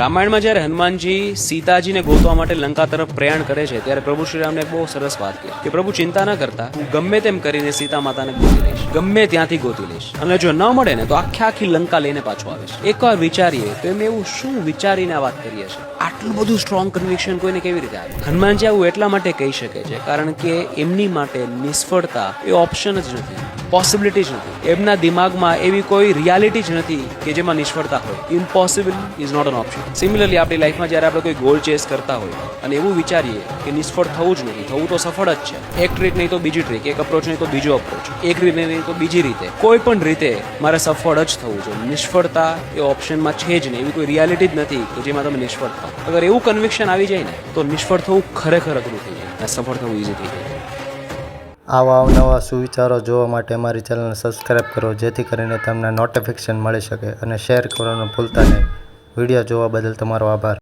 રામાયણમાં જ્યારે હનુમાનજી સીતાજીને ગોતવા માટે લંકા તરફ પ્રયાણ કરે છે, ત્યારે પ્રભુ શ્રીરામને બહુ સરસ વાત કહી કે પ્રભુ ચિંતા ન કરતા, હું ગમે તેમ કરીને સીતા માતાને ગોતી લઈશ, ગમે ત્યાંથી ગોતી લઈશ. અને જો ન મળે ને તો આખી આખી લંકા લઈને પાછો આવીશ એકવાર વિચારીએ તો એમ એવું શું વિચારીને આ વાત કરીએ છે આટલું બધું સ્ટ્રોંગ કન્વિક્શન કોઈને કેવી રીતે આવે? હનુમાનજી આવું એટલા માટે કહી શકે છે, કારણ કે એમની માટે નિષ્ફળતા એ ઓપ્શન જ નથી. પોસિબિલિટી જ નથી. એમના દિમાગમાં એવી કોઈ રિયાલિટી જ નથી કે જેમાં નિષ્ફળતા હોય. Impossible is not an option similarly આપણી લાઈફમાં જ્યારે આપણે કોઈ ગોલ ચેસ કરતા હોય અને એવું વિચારીએ કે નિષ્ફળ થવું જ નથી, થવું તો સફળ જ છે. એક ટ્રીક નહીં તો બીજી ટ્રીક એક અપ્રોચ નહીં તો બીજો અપ્રોચ એક રીતે નહીં તો બીજી રીતે. કોઈ પણ રીતે મારે સફળ જ થવું જોઈએ. નિષ્ફળતા એ ઓપ્શનમાં છે જ નહીં. એવી કોઈ રિયાલિટી જ નથી કે જેમાં તમે નિષ્ફળ થાવ. અગર એવું કન્વિક્શન આવી જાય ને, તો નિષ્ફળ થવું ખરેખર અઘરું થઈ જાય. અને સફળ થવું ઇઝી થઈ જાય. આવા અવનવા સુવિચારો જોવા માટે અમારી ચેનલને સબસ્ક્રાઈબ કરો, જેથી કરીને તમને નોટિફિકેશન મળી શકે અને શેર કરવાનું ભૂલતા નહીં. વીડિયો જોવા બદલ તમારો આભાર.